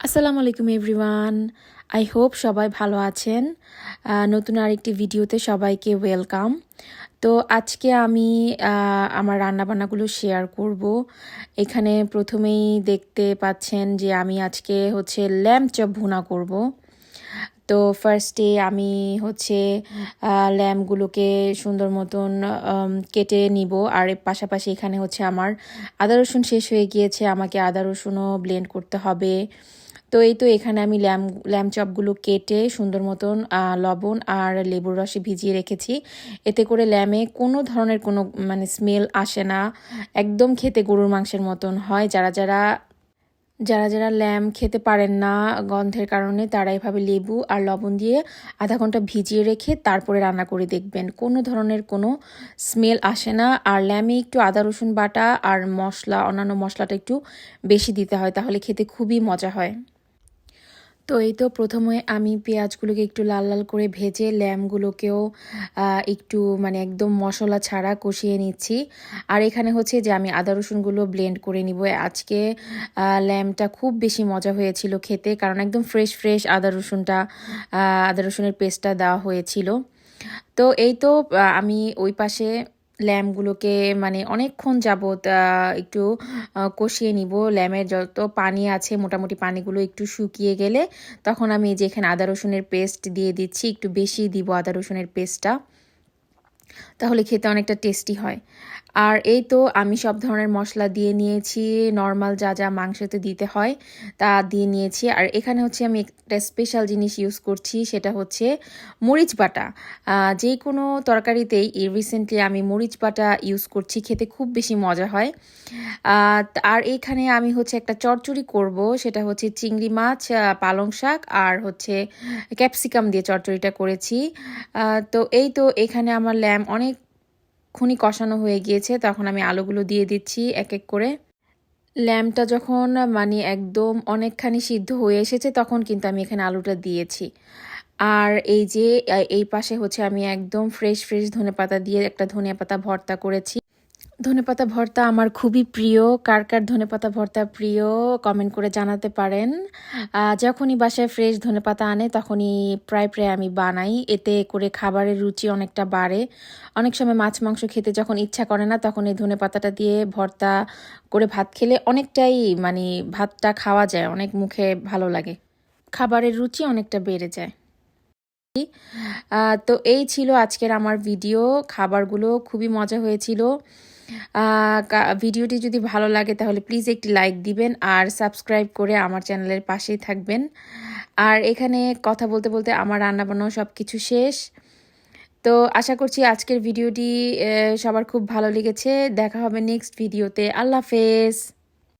আসসালামু আলাইকুম everyone I hope সবাই ভালো আছেন। নতুন আরেকটি ভিডিওতে সবাইকে ওয়েলকাম তো আজকে আমি আমার রান্নাবান্নাগুলো শেয়ার করব। এখানে প্রথমেই দেখতে পাচ্ছেন যে আমি আজকে হচ্ছে ল্যাম্প চপ ভুনা করব। তো ফার্স্টে আমি হচ্ছে ল্যাম্পগুলোকে সুন্দর মতন কেটে নিব। আর পাশাপাশি এখানে হচ্ছে আমার আদা রসুন শেষ হয়ে গিয়েছে, আমাকে আদা রসুনও ব্লেন্ড করতে হবে। তো এই তো এখানে আমি ল্যাম ল্যাম চপগুলো কেটে সুন্দর মতন লবণ আর লেবুর রসে ভিজিয়ে রেখেছি। এতে করে ল্যামে কোনো ধরনের কোনো মানে স্মেল আসে না। একদম খেতে গরুর মাংসের মতন হয়। যারা যারা যারা যারা ল্যাম খেতে পারেন না গন্ধের কারণে, তারা এভাবে লেবু আর লবণ দিয়ে আধা ঘণ্টা ভিজিয়ে রেখে তারপরে রান্না করে দেখবেন। কোনো ধরনের কোনো স্মেল আসে না। আর ল্যামে একটু আদা, রসুন বাটা আর মশলা, অন্যান্য মশলাটা একটু বেশি দিতে হয়, তাহলে খেতে খুবই মজা হয়। তো এই তো প্রথমে আমি পেঁয়াজগুলোকে একটু লাল লাল করে ভেজে ল্যামগুলোকেও একটু মানে একদম মশলা ছাড়া কষিয়ে নিচ্ছি। আর এখানে হচ্ছে যে আমি আদা রসুনগুলো ব্লেন্ড করে নিব। আজকে ল্যামটা খুব বেশি মজা হয়েছিল খেতে কারণ একদম ফ্রেশ ফ্রেশ আদা রসুনটা আদা রসুনের পেস্টটা দেওয়া হয়েছিল। তো এই তো আমি ওই পাশে ল্যাম্পগুলোকে মানে অনেকক্ষণ যাবৎ একটু কষিয়ে নিব। ল্যামের যত পানি আছে, মোটামুটি পানিগুলো একটু শুকিয়ে গেলে তখন আমি যেখানে আদা রসুনের পেস্ট দিয়ে দিচ্ছি, একটু বেশি দিব আদা রসুনের পেস্টটা তাহলে খেতে অনেকটা টেস্টি হয়। আর এই তো আমি সব ধরনের মশলা দিয়ে নিয়েছি নর্মাল যা যা মাংসতে দিতে হয় তা দিয়ে নিয়েছি। আর এখানে হচ্ছে আমি একটা স্পেশাল জিনিস ইউজ করছি, সেটা হচ্ছে মরিচ বাটা। যে কোনো তরকারিতেই রিসেন্টলি আমি মরিচ বাটা ইউজ করছি, খেতে খুব বেশি মজা হয়। আর এখানে আমি হচ্ছে একটা চচ্চড়ি করব, সেটা হচ্ছে চিংড়ি মাছ পালং শাক আর হচ্ছে ক্যাপসিকাম দিয়ে চচ্চড়িটা করেছি। তো এই তো এখানে আমার ল্যাম অনেকক্ষণই কষানো হয়ে গিয়েছে, তখন আমি আলুগুলো দিয়ে দিচ্ছি এক এক করে। ল্যাম্পটা যখন মানে একদম অনেকখানি সিদ্ধ হয়ে এসেছে, তখন কিন্তু আমি এখানে আলুটা দিয়েছি। আর এই যে, এই পাশে হচ্ছে আমি একদম ফ্রেশ ফ্রেশ ধনে পাতা দিয়ে একটা ধনিয়া পাতা ভর্তা করেছি। ধনেপাতা ভর্তা আমার খুবই প্রিয়। কার কার ধনেপাতা ভর্তা প্রিয় কমেন্ট করে জানাতে পারেন। যখনই বাসায় ফ্রেশ ধনেপাতা আনে, তখনই প্রায় প্রায় আমি বানাই। এতে করে খাবারের রুচি অনেকটা বাড়ে। অনেক সময় মাছ মাংস খেতে যখন ইচ্ছা করে না, তখন এই ধনেপাতাটা দিয়ে ভর্তা করে ভাত খেলে অনেকটাই মানে ভাতটা খাওয়া যায়, অনেক মুখে ভালো লাগে। খাবারের রুচি অনেকটা বেড়ে যায়। তো এই ছিল আজকের আমার ভিডিও খাবারগুলো খুবই মজা হয়েছিল। ভিডিওটি যদি ভালো লাগে তাহলে প্লিজ একটি লাইক দিবেন আর সাবস্ক্রাইব করে আমার চ্যানেলের পাশেই থাকবেন। আর এখানে কথা বলতে বলতে আমার রান্নাবান্না সব কিছু শেষ। তো আশা করছি আজকের ভিডিওটি সবার খুব ভালো লেগেছে। দেখা হবে নেক্সট ভিডিওতে আল্লাহ হাফেজ।